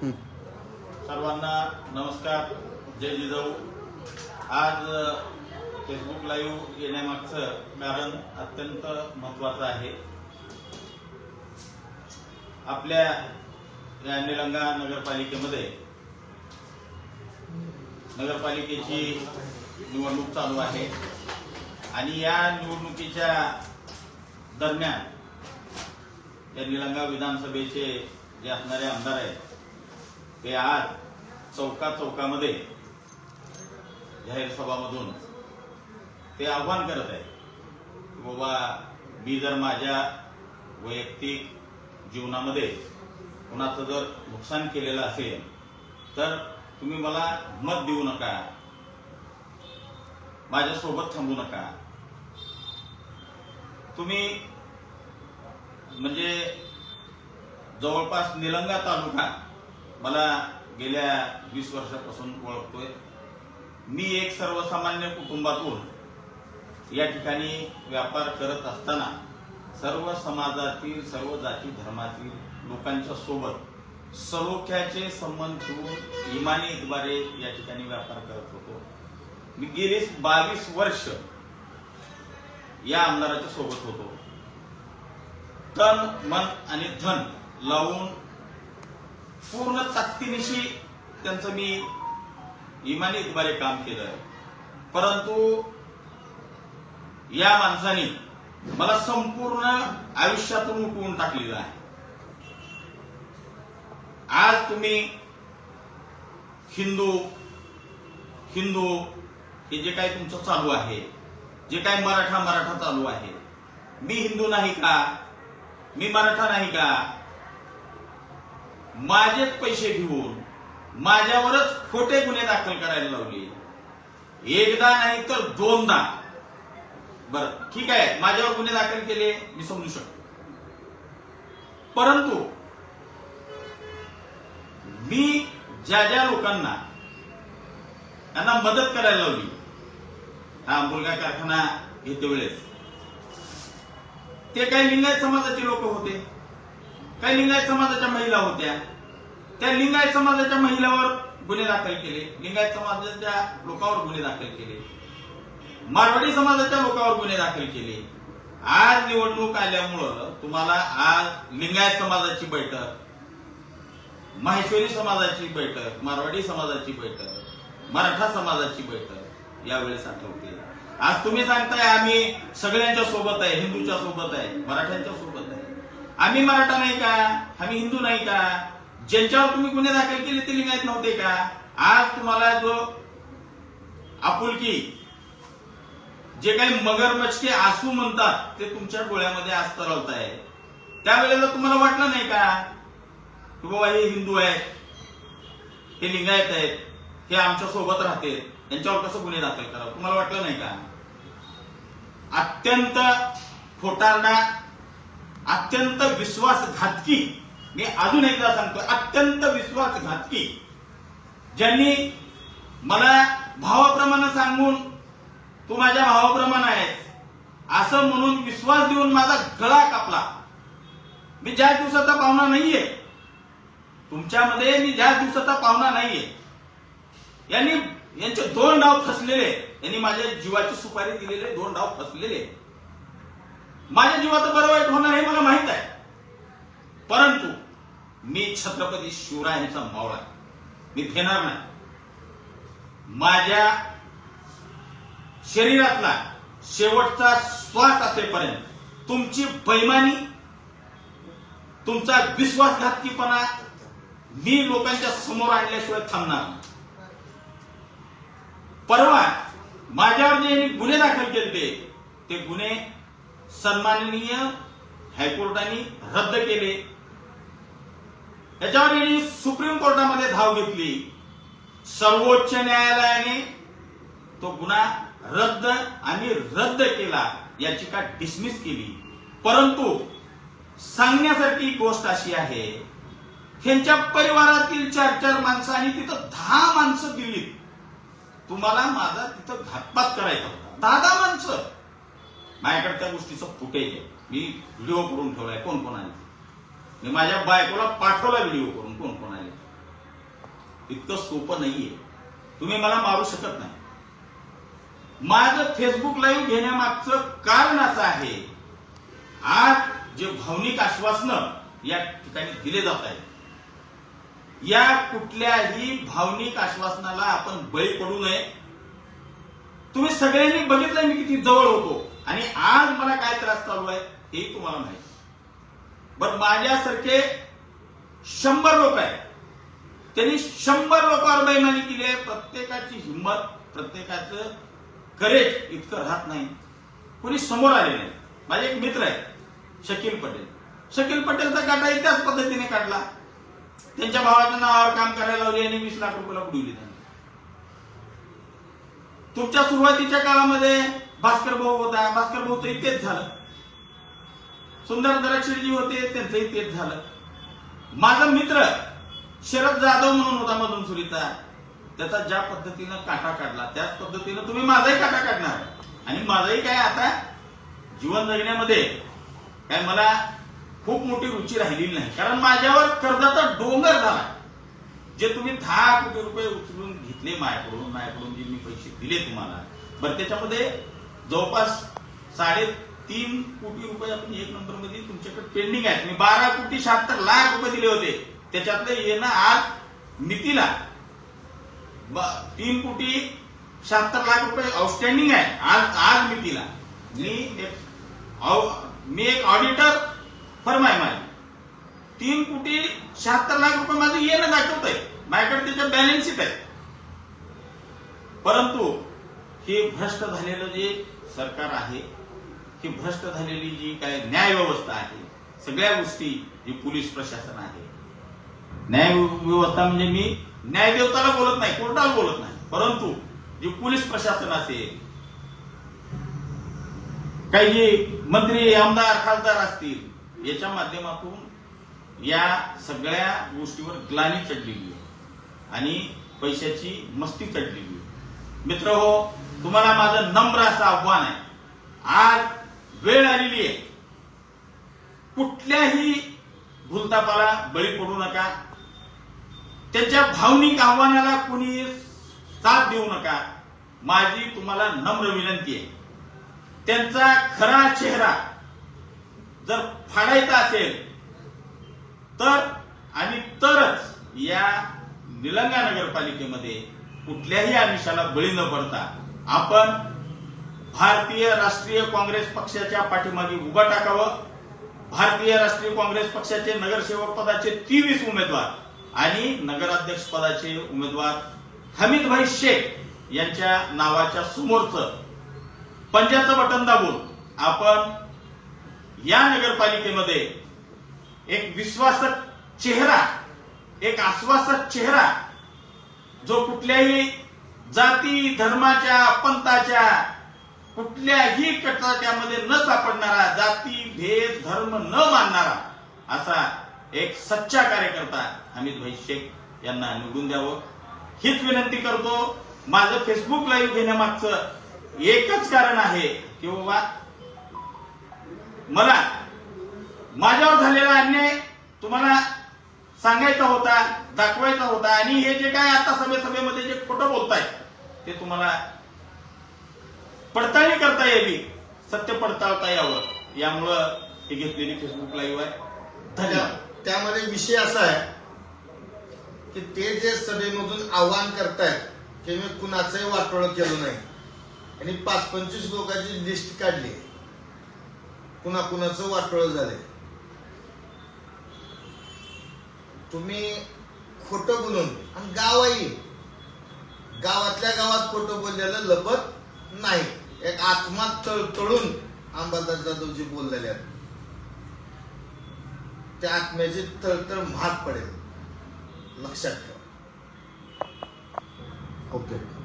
सर्वांना नमस्कार. जय जिजाऊ. आज फेसबुक लाईव्ह येण्यामागचं कारण अत्यंत महत्वाचं आहे. आपल्या या निलंगा नगरपालिकेमध्ये नगरपालिकेची निवडणूक चालू आहे. आणि या निवडणुकीच्या दरम्यान या निलंगा विधानसभेचे जे असणारे आमदार आहेत ते आज चौका चौकामध्ये जाहीर सभामधून ते आव्हान करत आहे की बाबा मी जर माझ्या वैयक्तिक जीवनामध्ये कुणाचं जर नुकसान केलेलं असेल तर तुम्ही मला मत देऊ नका. माझ्यासोबत थांबू नका. तुम्ही म्हणजे जवळपास निलंगा तालुका मला गेल्या वीस वर्षापासून ओळखतोय. मी एक सर्वसामान्य कुटुंबातून या ठिकाणी व्यापार करत असताना सर्व समाजातील सर्व जाती धर्मातील लोकांच्या सोबत सलोख्याचे संबंध ठेवून इमानीद्वारे या ठिकाणी व्यापार करत होतो. मी गेले बावीस वर्ष या आमदाराच्या सोबत होतो. तन मन आणि धन लावून पूर्ण ताकदीनिशी त्यांचं मी इमानीद्वारे काम केलं परंतु या माणसाने मला संपूर्ण आयुष्यातून उठवून टाकलेलं आहे. आज तुम्ही हिंदू हिंदू हे जे काही तुमचं चालू आहे जे काही मराठा मराठा चालू आहे मी हिंदू नाही का? मी मराठा नाही का? माझेच पैसे घेऊन माझ्यावरच खोटे गुन्हे दाखल करायला लावले. एकदा नाही तर दोनदा. बर ठीक आहे. माझ्यावर गुन्हे दाखल केले मी समजू शकतो. परंतु मी ज्या ज्या लोकांना त्यांना मदत करायला लावली हा मुलगा कारखाना घेते वेळेस ते काही लिंगायत समाजाचे लोक होते. काही लिंगायत समाजाच्या महिला होत्या. त्या लिंगायत समाजाच्या महिलावर गुन्हे दाखल केले. लिंगायत समाजाच्या लोकांवर गुन्हे दाखल केले. मारवाडी समाजाच्या लोकांवर गुन्हे दाखल केले. आज निवडणूक आल्यामुळं तुम्हाला आज लिंगायत समाजाची बैठक माहेश्वरी समाजाची बैठक मारवाडी समाजाची बैठक मराठा समाजाची बैठक यावेळेस आठवते. आज तुम्ही सांगताय आम्ही सगळ्यांच्या सोबत आहे हिंदूच्या सोबत आहे मराठ्यांच्या सोबत आम्ही मराठा नाही का? आम्ही हिंदू नाही का? ज्यांच्यावर तुम्ही गुन्हे दाखल केले ते लिंगायत नव्हते का? आज तुम्हाला जो आपुलकी जे काही मगरमच्छ के आसू म्हणतात ते तुमच्या डोळ्यामध्ये आज तरवत आहे त्यावेळेला तुम्हाला वाटलं नाही का? की बाबा हे हिंदू आहेत हे लिंगायत आहेत हे आमच्यासोबत राहते यांच्यावर कसं गुन्हे दाखल करावं? तुम्हाला वाटलं नाही का? अत्यंत खोटारडा अत्यंत विश्वासघातकी. मी अजून एकदा सांगतो अत्यंत विश्वासघातकी. ज्यांनी मला भावाप्रमाणे सांगून तू माझ्या भावाप्रमाणे आहेस. असं म्हणून विश्वास देऊन माझा गळा कापला. मी ज्या दिवसाचा पाहुणा नाहीये तुमच्यामध्ये मी ज्या दिवसाचा पाहुणा नाहीये. यांनी यांचे दोन डाव फसलेले. यांनी माझ्या जीवाची सुपारी दिलेले दोन डाव फसलेले. माझ्या जीवाचं बरं वाईट होणार हे मला माहीत आहे. परंतु मी छत्रपती शिवरायांचा मावळा मी घेणार नाही. माझ्या शरीरातला शेवटचा श्वास असेपर्यंत तुमची बैमानी तुमचा विश्वासघातकीपणा मी लोकांच्या समोर आणल्याशिवाय थांबणार परवा माझ्यावर जे गुन्हे दाखल केले ते गुन्हे सन्माननीय हायकोर्टाने रद्द केले. याच्यावर यांनी सुप्रीम कोर्टामध्ये धाव घेतली. सर्वोच्च न्यायालयाने तो गुन्हा रद्द आणि रद्द केला याचिका डिसमिस केली. परंतु सांगण्यासारखी गोष्ट अशी आहे ह्यांच्या परिवारातील चार चार माणसं आणि तिथं दहा माणसं दिलीत. तुम्हाला माझा तिथं घातपात करायचा होता. दहा दहा माणसं. माझ्याकडे त्या गोष्टीचं फुटेज आहे. मी व्हिडिओ करून ठेवलाय कोण कोण आले मी माझ्या बायकोला पाठवला व्हिडिओ करून कोण कोण आले इतकं सोपं नाहीये. तुम्ही मला मारू शकत नाही. माझं फेसबुक लाईव्ह घेण्यामागचं कारण असं आहे आज जे भावनिक आश्वासनं या ठिकाणी दिले जात आहेत या कुठल्याही भावनिक आश्वासनाला आपण बळी पडू नये. तुम्ही सगळ्यांनी बघितलंय मी किती जवळ होतो. आणि आज मला काय त्रास चालू आहे हे तुम्हाला माहिती बर माझ्यासारखे शंभर लोक आहेत. त्यांनी शंभर लोकांवर बैमानी केली आहे. प्रत्येकाची हिंमत प्रत्येकाचं करेज इतकं राहत नाही. कोणी समोर आले नाही. माझे एक मित्र आहे शकील पटेल. शकील पटेलचा काटा त्याच पद्धतीने काढला. त्यांच्या भावाच्या नावावर काम करायला लावले आणि वीस लाख रुपयाला उडवली त्यांनी. तुमच्या सुरुवातीच्या काळामध्ये भास्कर भाऊ होता भास्कर भाऊचंही तेच झालं. सुंदर दराक्षरजी होते त्यांचंही तेच झालं. माझा मित्र शरद जाधव म्हणून होता मधून सुरीचा त्याचा ज्या पद्धतीनं काटा काढला त्याच पद्धतीनं तुम्ही माझाही काटा काढणार. आणि माझंही काय आता जीवन जगण्यामध्ये काय मला खूप मोठी रुची राहिलेली नाही. कारण माझ्यावर कर्जाचा डोंगर झाला. जे तुम्ही दहा कोटी रुपये उचलून घेतले माझ्याकडून माझ्याकडून जे मी पैसे दिले तुम्हाला. बरं त्याच्यामध्ये जवळपास साडेतीन कोटी रुपये आपण एक नंबरमध्ये तुमच्याकडे पेंडिंग आहेत. मी बारा कोटी शहात्तर लाख रुपये दिले होते. त्याच्यातलं येणं आज मितीला. तीन कोटी शहात्तर लाख रुपये आउटस्टँडिंग आहे. आज आज मितीला. मी एक मी एक ऑडिटर फर्म आहे माझी. तीन कोटी शहात्तर लाख रुपये माझं येणं दाखवत आहे माझ्याकडे त्याच्या बॅलन्स शीट आहे. परंतु हे भ्रष्ट झालेलं जे सरकार आहे ही भ्रष्ट झालेली जी काय न्याय व्यवस्था आहे सगळ्या गोष्टी जी पोलीस प्रशासन आहे. न्याय व्यवस्था म्हणजे मी न्यायदेवताला बोलत नाही कोर्टाला बोलत नाही. परंतु जे पोलीस प्रशासन असेल काही जे मंत्री आमदार खासदार असतील याच्या माध्यमातून या सगळ्या गोष्टीवर ग्लानी चढलेली आहे. आणि पैशाची मस्ती चढलेली आहे. मित्र हो तुम्हाला माझं नम्र असं आव्हान आहे. आज वेळ आलेली आहे. कुठल्याही भूलतापाला बळी पडू नका. त्यांच्या भावनिक आव्हानाला कुणी साथ देऊ नका. माझी तुम्हाला नम्र विनंती आहे. त्यांचा खरा चेहरा जर फाडायचा असेल तर आणि तरच या निलंगा नगरपालिकेमध्ये कुठल्याही आमिषाला बळी न पडता आपण भारतीय राष्ट्रीय काँग्रेस पक्षाच्या पाठीमागे उभं टाकावं. भारतीय राष्ट्रीय काँग्रेस पक्षाचे नगरसेवक पदाचे तेवीस उमेदवार आणि नगराध्यक्ष पदाचे उमेदवार हमीदभाई शेख यांच्या नावाच्या समोरचं पंजाचं बटन दाबून आपण या नगरपालिकेमध्ये एक विश्वासक चेहरा एक आश्वासक चेहरा जो कुठल्याही जाती धर्माच्या पंथाच्या कुठल्याही कटाट्यामध्ये न सापडणारा जाती भेद धर्म न मानणारा असा एक सच्चा कार्यकर्ता हमीदभाई शेख यांना निवडून द्यावं. हीच विनंती करतो. माझं फेसबुक लाईव्ह घेण्यामागचं एकच कारण आहे की बाबा मला माझ्यावर झालेला अन्याय तुम्हाला सांगायचा होता दाखवायचा होता आणि हे जे काय आता सभे सभेमध्ये जे खोटं बोलताय ते तुम्हाला पडताळणी करता यावी सत्य पडताळता यावं. यामुळं हे घेतलेली फेसबुक लाईव्ह आहे. धन्यवाद. त्यामध्ये विषय असा आहे की ते जे सभेमधून आव्हान करतायत की मी कुणाचंही वाटोळ केलं नाही. आणि पाच पंचवीस लोकांची लिस्ट काढली. कुणा कुणाचं वाटोळ झालंय. तुम्ही खोटं बोलून आणि गावही गावातल्या गावात खोटं बोललेलं लपत नाही. एक आत्मा तळतळून अंबादास जाधवजी बोललेले आहेत. त्या आत्म्याची तळतळ महाग पडेल. लक्षात ठेवा. ओके.